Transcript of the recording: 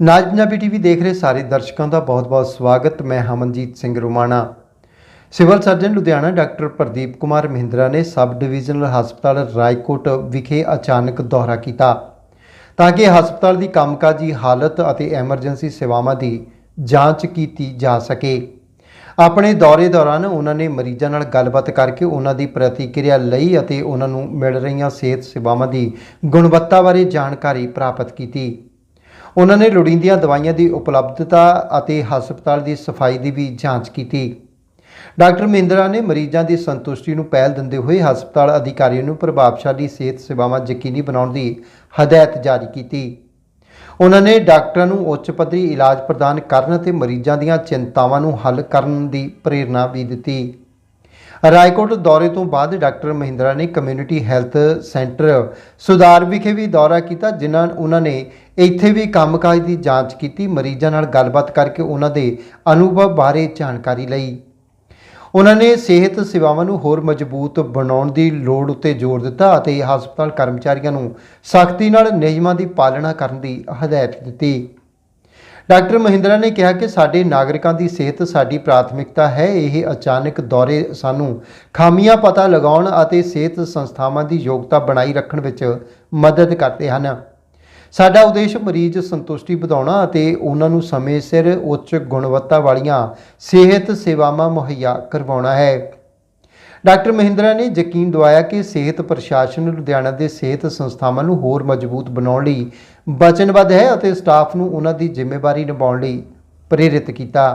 ਨਾਜ Punjabi TV ਦੇਖ ਰਹੇ ਸਾਰੇ ਦਰਸ਼ਕਾਂ ਦਾ ਬਹੁਤ-ਬਹੁਤ ਸਵਾਗਤ। ਮੈਂ Hamanjit Singh Romana. Civil surgeon Ludhiana doctor Pradeep Kumar Mahindra ਨੇ ਸਬ ਡਿਵੀਜ਼ਨਲ ਹਸਪਤਾਲ ਰਾਏਕੋਟ ਵਿਖੇ ਅਚਾਨਕ ਦੌਰਾ ਕੀਤਾ ਤਾਂ ਕਿ ਹਸਪਤਾਲ ਦੀ ਕੰਮਕਾਜੀ, ਹਾਲਤ ਅਤੇ ਐਮਰਜੈਂਸੀ ਸੇਵਾਵਾਂ ਦੀ ਜਾਂਚ ਕੀਤੀ ਜਾ ਸਕੇ। ਆਪਣੇ ਦੌਰੇ ਦੌਰਾਨ ਉਹਨਾਂ ਨੇ ਮਰੀਜ਼ਾਂ ਨਾਲ ਗੱਲਬਾਤ ਕਰਕੇ ਉਹਨਾਂ ਦੀ ਪ੍ਰਤੀਕਿਰਿਆ ਲਈ ਅਤੇ ਉਹਨਾਂ ਨੂੰ ਮਿਲ ਰਹੀਆਂ ਸਿਹਤ ਸੇਵਾਵਾਂ ਦੀ ਗੁਣਵੱਤਾ ਬਾਰੇ ਜਾਣਕਾਰੀ ਪ੍ਰਾਪਤ ਕੀਤੀ। ਉਹਨਾਂ ਨੇ ਲੋੜੀਂਦੀਆਂ ਦਵਾਈਆਂ ਦੀ ਉਪਲਬਧਤਾ ਅਤੇ ਹਸਪਤਾਲ ਦੀ ਸਫ਼ਾਈ ਦੀ ਵੀ ਜਾਂਚ ਕੀਤੀ। ਡਾਕਟਰ ਮਹਿੰਦਰਾ ਨੇ ਮਰੀਜ਼ਾਂ ਦੀ ਸੰਤੁਸ਼ਟੀ ਨੂੰ ਪਹਿਲ ਦਿੰਦੇ ਹੋਏ ਹਸਪਤਾਲ ਅਧਿਕਾਰੀਆਂ ਨੂੰ ਪ੍ਰਭਾਵਸ਼ਾਲੀ ਸਿਹਤ ਸੇਵਾਵਾਂ ਯਕੀਨੀ ਬਣਾਉਣ ਦੀ ਹਦਾਇਤ ਜਾਰੀ ਕੀਤੀ। ਉਹਨਾਂ ਨੇ ਡਾਕਟਰਾਂ ਨੂੰ ਉੱਚ ਪੱਧਰੀ ਇਲਾਜ ਪ੍ਰਦਾਨ ਕਰਨ ਅਤੇ ਮਰੀਜ਼ਾਂ ਦੀਆਂ ਚਿੰਤਾਵਾਂ ਨੂੰ ਹੱਲ ਕਰਨ ਦੀ ਪ੍ਰੇਰਣਾ ਵੀ ਦਿੱਤੀ। ਰਾਏਕੋਟ ਦੌਰੇ ਤੋਂ ਬਾਅਦ ਡਾਕਟਰ ਮਹਿੰਦਰਾ ਨੇ ਕਮਿਊਨਿਟੀ ਹੈਲਥ ਸੈਂਟਰ ਸੁਧਾਰ ਵਿਖੇ ਵੀ ਦੌਰਾ ਕੀਤਾ, ਜਿਨ੍ਹਾਂ ਉਹਨਾਂ ਨੇ ਇੱਥੇ ਵੀ ਕੰਮਕਾਜ ਦੀ ਜਾਂਚ ਕੀਤੀ। ਮਰੀਜ਼ਾਂ ਨਾਲ ਗੱਲਬਾਤ ਕਰਕੇ ਉਹਨਾਂ ਦੇ ਅਨੁਭਵ ਬਾਰੇ ਜਾਣਕਾਰੀ ਲਈ। ਉਹਨਾਂ ਨੇ ਸਿਹਤ ਸੇਵਾਵਾਂ ਨੂੰ ਹੋਰ ਮਜ਼ਬੂਤ ਬਣਾਉਣ ਦੀ ਲੋੜ ਉੱਤੇ ਜ਼ੋਰ ਦਿੱਤਾ ਅਤੇ ਹਸਪਤਾਲ ਕਰਮਚਾਰੀਆਂ ਨੂੰ ਸਖਤੀ ਨਾਲ ਨਿਯਮਾਂ ਦੀ ਪਾਲਣਾ ਕਰਨ ਦੀ ਹਦਾਇਤ ਦਿੱਤੀ। ਡਾਕਟਰ ਮਹਿੰਦਰਾ ਨੇ ਕਿਹਾ ਕਿ ਸਾਡੇ ਨਾਗਰਿਕਾਂ ਦੀ ਸਿਹਤ ਸਾਡੀ ਪ੍ਰਾਥਮਿਕਤਾ ਹੈ। ਇਹ ਅਚਾਨਕ ਦੌਰੇ ਸਾਨੂੰ ਖਾਮੀਆਂ ਪਤਾ ਲਗਾਉਣ ਅਤੇ ਸਿਹਤ ਸੰਸਥਾਵਾਂ ਦੀ ਯੋਗਤਾ ਬਣਾਈ ਰੱਖਣ ਵਿੱਚ ਮਦਦ ਕਰਦੇ ਹਨ। ਸਾਡਾ ਉਦੇਸ਼ ਮਰੀਜ਼ ਸੰਤੁਸ਼ਟੀ ਵਧਾਉਣਾ ਅਤੇ ਉਹਨਾਂ ਨੂੰ ਸਮੇਂ ਸਿਰ ਉੱਚ ਗੁਣਵੱਤਾ ਵਾਲੀਆਂ ਸਿਹਤ ਸੇਵਾਵਾਂ ਮੁਹੱਈਆ ਕਰਵਾਉਣਾ ਹੈ। ਡਾਕਟਰ ਮਹਿੰਦਰਾ ਨੇ ਯਕੀਨ ਦਿਵਾਇਆ ਕਿ ਸਿਹਤ ਪ੍ਰਸ਼ਾਸਨ ਲੁਧਿਆਣਾ ਦੇ ਸਿਹਤ ਸੰਸਥਾਵਾਂ ਨੂੰ ਹੋਰ ਮਜ਼ਬੂਤ ਬਣਾਉਣ ਲਈ ਵਚਨਬੱਧ ਹੈ ਅਤੇ ਸਟਾਫ ਨੂੰ ਉਹਨਾਂ ਦੀ ਜ਼ਿੰਮੇਵਾਰੀ ਨਿਭਾਉਣ ਲਈ ਪ੍ਰੇਰਿਤ ਕੀਤਾ।